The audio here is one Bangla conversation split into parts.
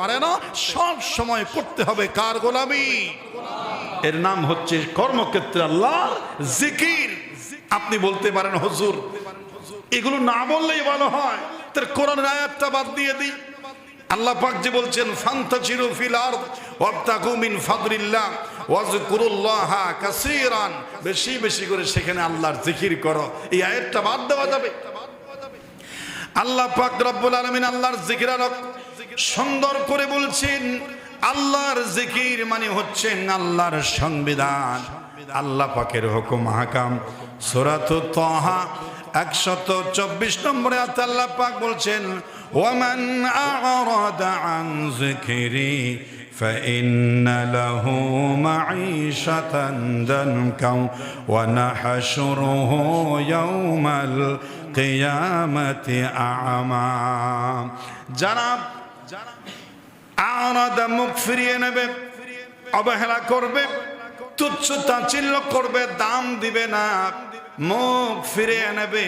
পারে না, সব সময় করতে হবে কার গোলামি? এর নাম হচ্ছে কর্মক্ষেত্রে আল্লাহ জিকির। আপনি বলতে পারেন, হুজুর, এগুলো না বললেই ভালো হয়। তার কোরআন আয়াতটা বাদ দিয়ে দিই। আল্লাহ পাক যে বলছেন ফান্তা ফান্তাচিরু ফিল আরদ ওয়াবতাগু মিন ফাদলিল্লাহ ওয়াজকুরুল্লাহ কাসীরান। বেশি বেশি করে সেখানে আল্লাহর জিকির করো। এই আয়াতটা বাদ দেওয়া যাবে। আল্লাহ পাক রব্বুল আলামিন আল্লাহর জিকির আরক সুন্দর করে বলছেন আল্লাহর জিকির মানে হচ্ছেন আল্লাহর সংবিধান আল্লাহ পাকের হুকুম হাকাম সূরাত তাহা একশত চব্বিশ নম্বরে আয়াতে আল্লাহ পাক বলছেন ওয়ামান আ'রাদা আন যিকরি فإن له معيشة ضنكا ونحشره يوم القيامة أعمى যারা আনাদা মুখ ফিরিয়ে নেবে, অবহেলা করবে, তুচ্ছ তাচ্ছিল্য করবে, দাম দিবে না। মুখ ফিরিয়ে নেবে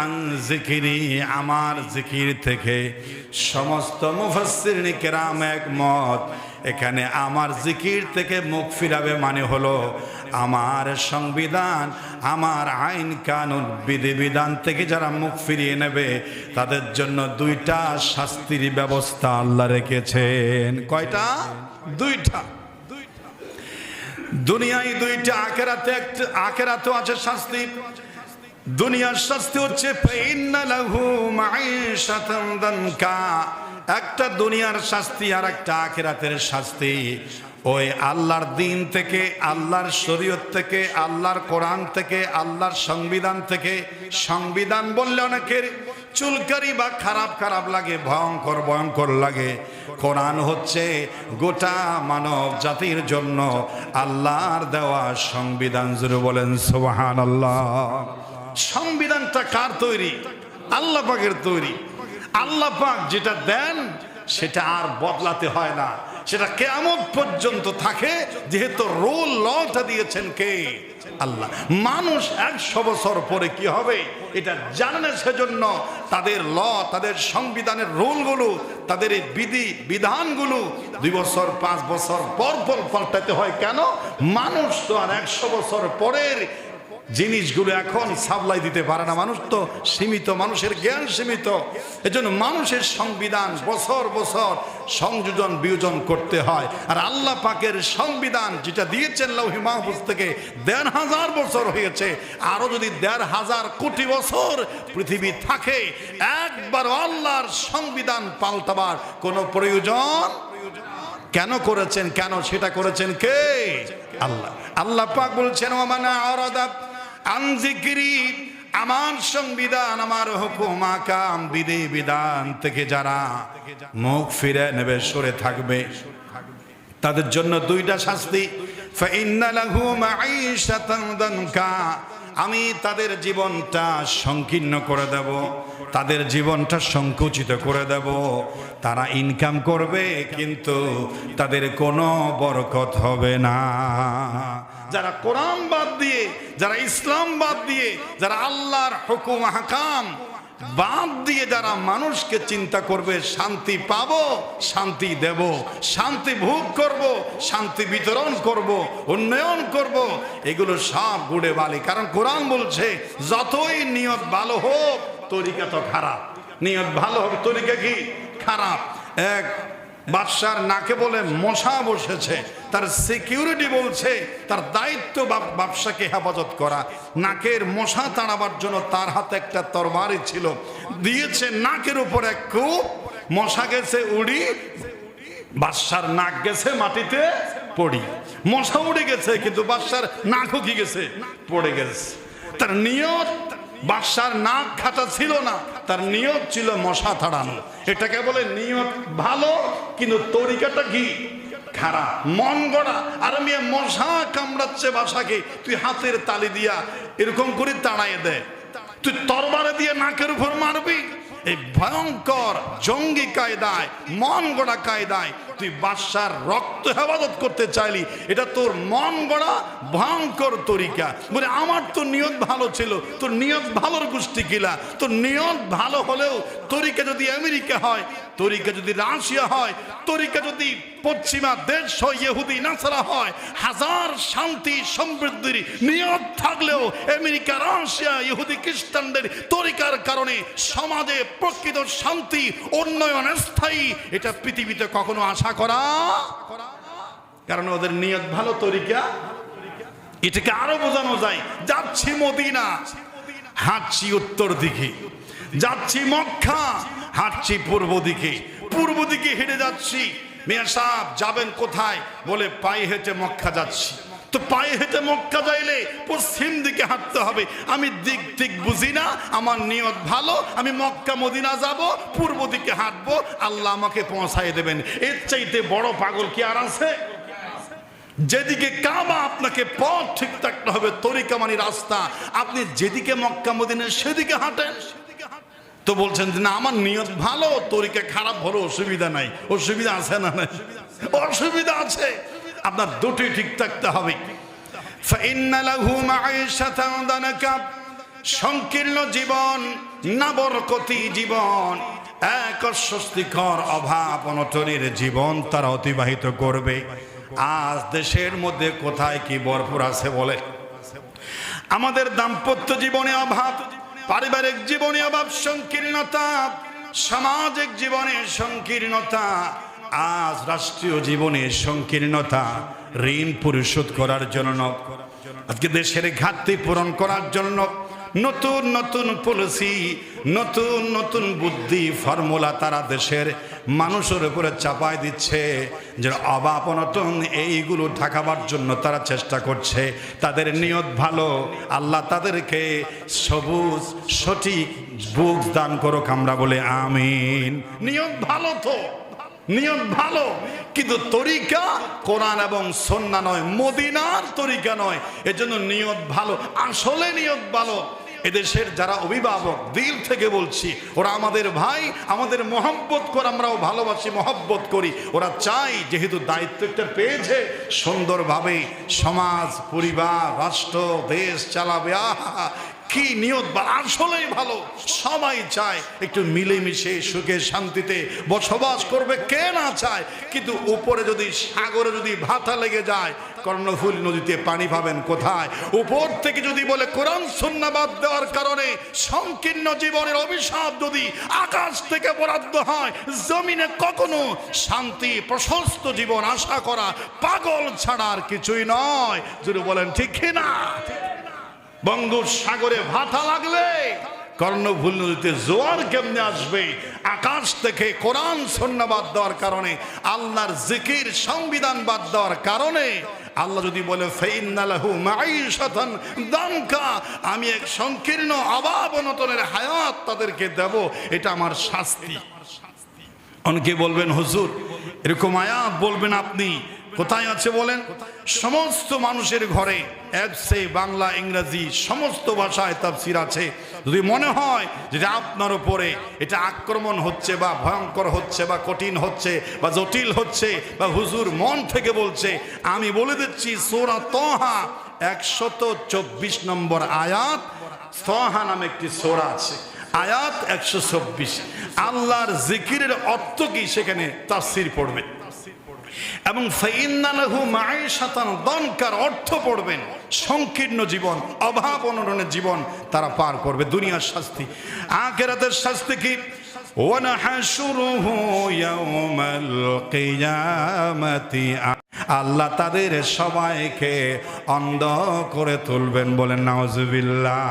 আং জিকিরি, আমার জিকির থেকে। সমস্ত মুফাসির নিকেরাম এক মত এখানে আমার জিকির থেকে মুখ ফিরাবে মানে হলো আমার সংবিধান, আমার আইন কানুন, বিধিবিধান থেকে যারা মুখ ফিরিয়ে নেবে, তাদের জন্য দুইটা শাস্তির ব্যবস্থা আল্লাহ রেখেছেন। কয়টা? দুইটা। দুনিয়ায় দুইটা, আখেরাতে একটা আছে শাস্তি। দুনিয়ার শাস্তি হচ্ছে ফাইন্না লাহু মাঈশাতান দানকা। একটা দুনিয়ার শাস্তি আর একটা আখেরাতের শাস্তি। ওই আল্লাহর দিন থেকে, আল্লাহর শরীয়ত থেকে, আল্লাহর কোরআন থেকে, আল্লাহর সংবিধান থেকে, সংবিধান বললে অনেকের চুলকারি বা খারাপ খারাপ লাগে, ভয়ঙ্কর ভয়ঙ্কর লাগে। কোরআন হচ্ছে গোটা মানব জাতির জন্য আল্লাহর দেওয়া সংবিধান। জুড়ে বলেন সোহান আল্লাহ সংবিধানটা কার তৈরি? আল্লাহ পাকের তৈরি। আল্লাহ পাক যেটা দেন, সেটা আর বদলাতে হয় না। সেটা কেমন পর্যন্ত থাকে, যেহেতু রোল লটা দিয়েছেন কে? আল্লাহ। মানুষ একশো বছর পরে কি হবে? এটা জানে সেজন্য তাদের ল, তাদের সংবিধানের রুলগুলো, তাদের এই বিধি, বিধানগুলো দুই বছর, পাঁচ বছর পর পর পাল্টাতে হয় কেন? মানুষ তো আর একশো বছর পরের জিনিসগুলো এখন সাপ্লাই দিতে পারে না। মানুষ তো সীমিত, মানুষের জ্ঞান সীমিত। এজন্য মানুষের সংবিধান বছর বছর সংযোজন বিয়োজন করতে হয়। আর আল্লাহ পাকের সংবিধান যেটা দিয়েছেন লৌহি মাহফুজ থেকে দেড় হাজার বছর হয়েছে। আরও যদি দেড় হাজার কোটি বছর পৃথিবী থাকে, একবার আল্লাহর সংবিধান পাল্টাবার কোনো প্রয়োজন? কেন করেছেন, কেন সেটা করেছেন কে? আল্লাহ। আল্লাহ পাক বলছেন ওমানা আরাদা আনজিকিরি, আমার সংবিধান, আমার হুকুম, আকাম, বিধি, বিধান থেকে যারা মুখ ফিরে নেবে, সরে থাকবে, তাদের জন্য দুইটা শাস্তি। আমি তাদের জীবনটা সংকীর্ণ করে দেব, তাদের জীবনটা সংকুচিত করে দেব। তারা ইনকাম করবে, কিন্তু তাদের কোনো বরকত হবে না। যারা কোরআন বাদ দিয়ে যারা ইসলাম বাদ দিয়ে, যারা আল্লাহর হুকুম হাকাম বাদ দিয়ে যারা মানুষকে চিন্তা করবে, শান্তি পাবো, শান্তি দেব, শান্তি ভোগ করব, শান্তি বিতরণ করব, উন্নয়ন করব, এগুলো সব গুড়ে বালি। কারণ কোরআন বলছে, যতই নিয়ত ভালো হোক, তরিকা তো খারাপ। নিয়ত ভালো হোক, তরিকা কি? খারাপ। এক বাদশার নাকে বলে মশা বসেছে। তার সিকিউরিটি বলছে, তার দায়িত্ব ব্যবসাকে হেফাজত করা। নাকের মশা তাড়াবার জন্য তার হাতে একটা তরবারি ছিল। দিয়েছে নাকের উপর এক কূপ, মশা গেছে উড়ি, বাদশার নাক গেছে মাটিতে পড়ি। মশা উড়ে গেছে, কিন্তু বাদশার নাকও কি গেছে? পড়ে গেছে। তার নিয়ত বাদশার নাক খাতা ছিল না, তার নিয়ত ছিল মশা তাড়ানো। এটাকে বলে নিয়ত ভালো, কিন্তু তরিকাটা কি? খারাপ, মন গড়া। আর আমি মশা কামড়াচ্ছে বাসাকে, তুই হাতের তালি দিয়া এরকম করে তাড়াই দে। তুই তরবারে দিয়ে নাকের উপর মারবি। এই ভয়ঙ্কর জঙ্গি কায়দায়, মন গড়া কায়দায় তুই বাদশার রক্ত হেফাজত করতে চাইলি, এটা তোর মন গড়া ভয়ঙ্কর তরিকা। বলে, আমার তো নিয়ত ভালো ছিল, তোর নিয়ত ভালোর গোষ্ঠী কিলা তোর নিয়ত ভালো হলেও তরিকা যদি আমেরিকা হয় তরিকা যদি রাশিয়া হয়, তরিকা যদি পশ্চিমা দেশ হয়, ইহুদি, নাসারা হয়, হাজার শান্তি সমৃদ্ধির নিয়ত থাকলেও আমেরিকা, রাশিয়া, ইহুদি, খ্রিস্টানদের তরিকার কারণে সমাজে প্রকৃত শান্তি, উন্নয়ন স্থায়ী, এটা পৃথিবীতে কখনো আশা করা কারণ ওদের নিয়ত ভালো তরিকা। এটাকে আরও বোঝানো যায়, যাচ্ছি মদিনা, হাঁটছি উত্তর দিকে। যাচ্ছি মক্কা, হাঁটছি পূর্ব দিকে পূর্ব দিকে হেঁটে যাচ্ছি। মিয়া সাহেব, যাবেন কোথায়? বলে পায়ে হেঁটে মক্কা যাচ্ছি। তো পায়ে হেঁটে মক্কা যাইলে পশ্চিম দিকে হাঁটতে হবে। আমি দিক দিক বুঝি না, আমার নিয়ত ভালো, আমি মক্কা মদিনা যাব, পূর্ব দিকে হাঁটবো, আল্লাহ আমাকে পৌঁছায় দেবেন। এর চাইতে বড় পাগল কি আর আছে? যেদিকে কামা আপনাকে পথ ঠিক থাকতে হবে তরিকা মানে রাস্তা। আপনি যেদিকে মক্কা মদিনে সেদিকে হাঁটেন। তো বলছেন যে, না, আমার নিয়ত ভালো, তরিকা খারাপ হলো অসুবিধা নাই। অসুবিধা আছে না নাই? অসুবিধা আছে। আপনার দুটি ঠিক থাকতে হবে। সংকীর্ণ জীবন, নাবরকতি জীবন, এক স্বস্তিকর অভাব অনটনের জীবন তারা অতিবাহিত করবে। আজ দেশের মধ্যে কোথায় কি ভরপুর আছে বলে আমাদের দাম্পত্য জীবনে অভাব পারিবারিক জীবনে অভাব, সংকীর্ণতা, সামাজিক জীবনে সংকীর্ণতা, আজ রাষ্ট্রীয় জীবনে সংকীর্ণতা, ঋণ পরিশোধ করার জন্য, আজকে দেশের ঘাটতি পূরণ করার জন্য নতুন নতুন পলিসি, নতুন নতুন বুদ্ধি, ফর্মুলা তারা দেশের মানুষের উপরে চাপাই দিচ্ছে। যে অভাব অনটন, এইগুলো ঢাকাবার জন্য তারা চেষ্টা করছে। তাদের নিয়ত ভালো, আল্লাহ তাদেরকে সবুজ, সঠিক বুক দান করুক আমরা বলে আমিন। নিয়ত ভালো তো, নিয়ত ভালো, কিন্তু তরিকা কোরআন এবং সন্না নয়, মদিনার তরিকা নয়। এজন্য নিয়ত ভালো, আসলে নিয়ত ভালো। এদেশের যারা অভিভাবক, দিল থেকে বলছি, ওরা আমাদের ভাই, আমাদের মহব্বত করে, আমরাও ভালোবাসি, মহব্বত করি। ওরা চাই, যেহেতু দায়িত্ব একটা পেয়েছে, সুন্দরভাবে সমাজ, পরিবার, রাষ্ট্র, দেশ চালাবে। আহা কি নিয়ত বা আসলেই ভালো? সবাই চায় একটু মিলেমিশে, সুখে, শান্তিতে বসবাস করবে, কে না চায়? কিন্তু উপরে যদি সাগরে যদি ভাতা লেগে যায়, কর্ণফুল নদীতে পানি পাবেন কোথায়? উপর থেকে যদি বলে কোরআন সুন্নাবাদ দেওয়ার কারণে সংকীর্ণ জীবনের অভিশাপ যদি আকাশ থেকে বরাদ্দ হয়, জমিনে কখনো শান্তি, প্রশস্ত জীবন আশা করা পাগল ছাড়া আর কিছুই নয়। যদি বলেন, ঠিক না বঙ্গোপসাগরে ভাটা লাগলে কর্ণভুল নদীতে জোয়ার কেমনে আসবে? আকাশ থেকে কোরআন সন্ন্যাবাদ দেওয়ার কারণে, আল্লাহর জিকির সংবিধান বাদ দেওয়ার কারণে, আল্লাহ যদি বলে আমি এক সংকীর্ণ অভাব অনটনের হায়াত তাদেরকে দেব, এটা আমার শাস্তি। অনেকে বলবেন, হুজুর, এরকম আয়াত বলবেন আপনি কোথায় আছে বলেন? সমস্ত মানুষের ঘরে অ্যাপসে, বাংলা, ইংরাজি, সমস্ত ভাষায় তাফসির আছে। যদি মনে হয় যে আপনার উপরে এটা আক্রমণ হচ্ছে বা ভয়ঙ্কর হচ্ছে বা কঠিন হচ্ছে বা জটিল হচ্ছে বা হুজুর মন থেকে বলছে, আমি বলে দিচ্ছি, সোরা তহা একশত চব্বিশ নম্বর আয়াত, তহা নামে একটি সোরা আছে। আয়াত একশো চব্বিশ। আল্লাহর জিকিরের অর্থ কি? সেখানে তাফসির পড়বে এবং ফাইন্নালাহু মাঈশাতান দনকার অর্থ পড়বেন সংকীর্ণ জীবন, অভাব অনটনের জীবন তারা পার করবে, দুনিয়ার শাস্তি। আখেরাতের শাস্তি কি? আল্লাহ তাদের সবাইকে অন্ধ করে তুলবেন বলেন, নাউজুবিল্লাহ।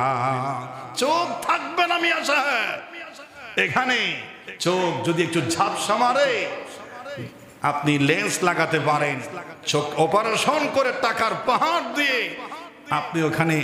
চোখ থাকবে না মিয়া সাহেব। এখানে চোখ যদি একটু ঝাপসা মারে আপনি লেন্স লাগাতে পারেন, চোখ অপারেশন করে টাকার পাহাড় দিয়ে আপনি ওখানে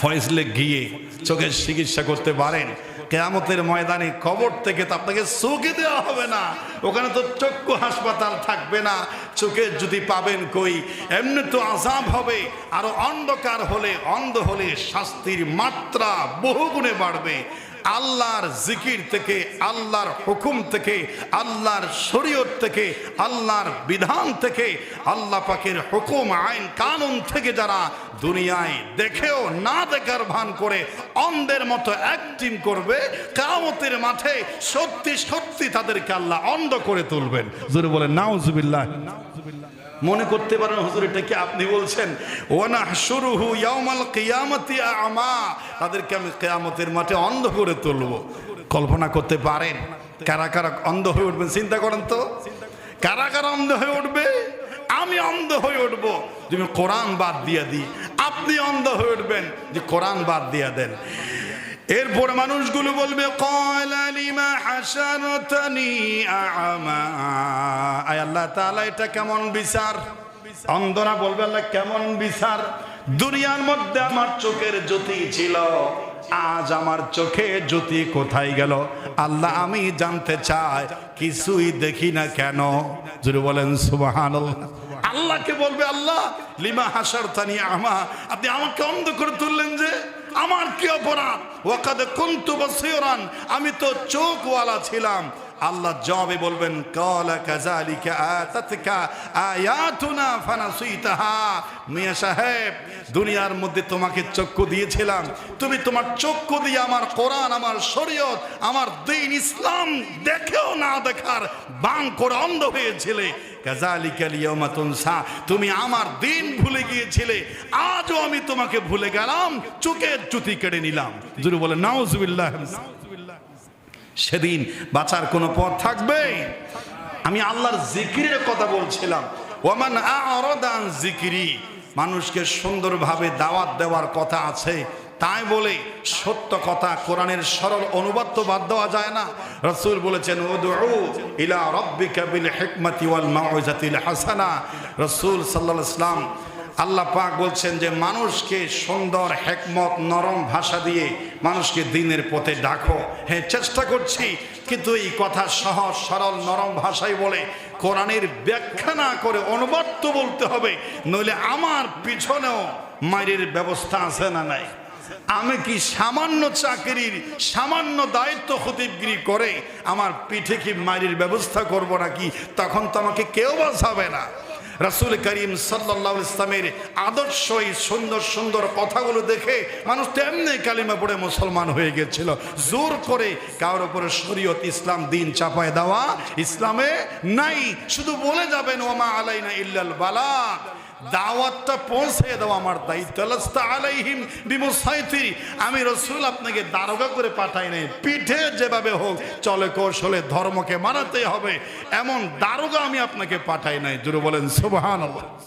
ফয়সলে গিয়ে চোখের চিকিৎসা করতে পারেন। কেয়ামতের ময়দানে কবর থেকে তো আপনাকে চোখে দেওয়া হবে না। ওখানে তো চক্ষু হাসপাতাল থাকবে না। চোখে যদি পাবেন কই? এমনি তো আজাব হবে, আরও অন্ধকার হলে অন্ধ হলে শাস্তির মাত্রা বহুগুণে বাড়বে। আল্লাহর জিকির থেকে, আল্লাহর হুকুম থেকে, আল্লাহর শরীয়ত থেকে, আল্লাহর বিধান থেকে, আল্লাহ পাকের হুকুম, আইন, কানুন থেকে যারা দুনিয়ায় দেখেও না দেখার ভান করে, অন্ধের মতো অ্যাক্টিং করবে কামতের মাঠে সত্যি সত্যি তাদেরকে আল্লাহ অন্ধ করে তুলবেন। জোরে বলেন, নাউজুবিল্লাহ। মনে করতে পারেন, হুজুর, এটা কি আপনি বলছেন? ওয়ানা শুরুহু ইয়াউমাল কিয়ামতি আমা। তাদেরকে আমি কিয়ামতের মাঠে অন্ধ করে তুলবো। কল্পনা করতে পারেন, কারা কারা অন্ধ হয়ে উঠবেন? চিন্তা করেন তো। কারা কারা অন্ধ হয়ে উঠবে? আমি অন্ধ হয়ে উঠবো। তুমি কোরআন বাদ দিয়ে দিই। আপনি অন্ধ হয়ে উঠবেন যে কোরআন বাদ দিয়ে দেন। এরপর মানুষগুলো বলবে আল্লাহ এটা কেমন বিচার? অন্ধরা বলবে, আল্লাহ, কেমন বিচার? দুনিয়ার মধ্যে আমার চোখের জ্যোতি ছিল, আজ আমার চোখে জ্যোতি কোথায় গেল? আল্লাহ, আমি জানতে চাই, কিছুই দেখি না কেন? যদি বলেন, সুবহানাল্লাহ। আল্লাহকে বলবে, আল্লাহ, লিমা হাসার তানি আমা আপনি আমাকে অন্ধ করে তুললেন যে আমার কি অপরাধ? আমি তো চোখওয়ালা ছিলাম। আল্লাহ জবাবে বলবেন সাহেব, দুনিয়ার মধ্যে তোমাকে চক্ষু দিয়েছিলাম। তুমি তোমার চক্ষু দিয়ে আমার কোরআন, আমার শরীয়ত, আমার দিন ইসলাম দেখেও না দেখার বাং করে অন্ধ হয়েছিলে। তুমি আমার দিন ভুলে গিয়েছিলে, আজও আমি তোমাকে ভুলে গেলাম, চোখের চ্যুতি কেড়ে নিলাম। জুরু বলে, নাউজুবিল্লাহ সেদিন বাঁচার কোনো পথ থাকবে? আমি আল্লাহর জিকিরের কথা বলছিলাম। ওমান আরদান জিকিরি, মানুষকে সুন্দরভাবে দাওয়াত দেওয়ার কথা আছে। তাই বলে সত্য কথা কোরআনের সরল অনুবাদ তো বাদ দেওয়া যায় না। রসুল বলেছেন ইলা হাসানা রসুল সাল্লাল্লাহু আলাইহি সাল্লাম আল্লাহ পাক বলছেন যে, মানুষকে সুন্দর, হেকমত, নরম ভাষা দিয়ে মানুষকে দিনের পথে ডাকো। হ্যাঁ চেষ্টা করছি, কিন্তু এই কথা সহজ, সরল, নরম ভাষায় বলে কোরআনের ব্যাখ্যা না করে অনুবাদ তো বলতে হবে। নইলে আমার পিছনেও মায়ের ব্যবস্থা আছে না নাই? আমি কি সামান্য চাকরির, সামান্য দায়িত্ব খতিবগিরি করে আমার পিঠে কি মায়ের ব্যবস্থা করব নাকি? তখন তো আমাকে কেউ বাঁচাবে না। রাসুল করিম সাল্লাহ ইসলামের আদর্শ, এই সুন্দর সুন্দর কথাগুলো দেখে মানুষ তেমনি কালিমা পড়ে মুসলমান হয়ে গেছিল। জোর করে কারোর উপরে শরীয়ত ইসলাম দিন চাপায় দেওয়া ইসলামে নাই। শুধু বলে যাবেন ওমা আলাইনা ইল্লাল বালা। দাওয়াতটা পৌঁছে দাও আমার দায়িত্ব। আলাইহিম বিমুসাইতির আমি রসুল আপনাকে দারোগা করে পাঠাই নাই। পিঠে যেভাবে হোক, চলে কৌশলে ধর্মকে মানাতে হবে। এমন দারোগা আমি আপনাকে পাঠাই নাই। দুরু বলেন, সুবহানাল্লাহ।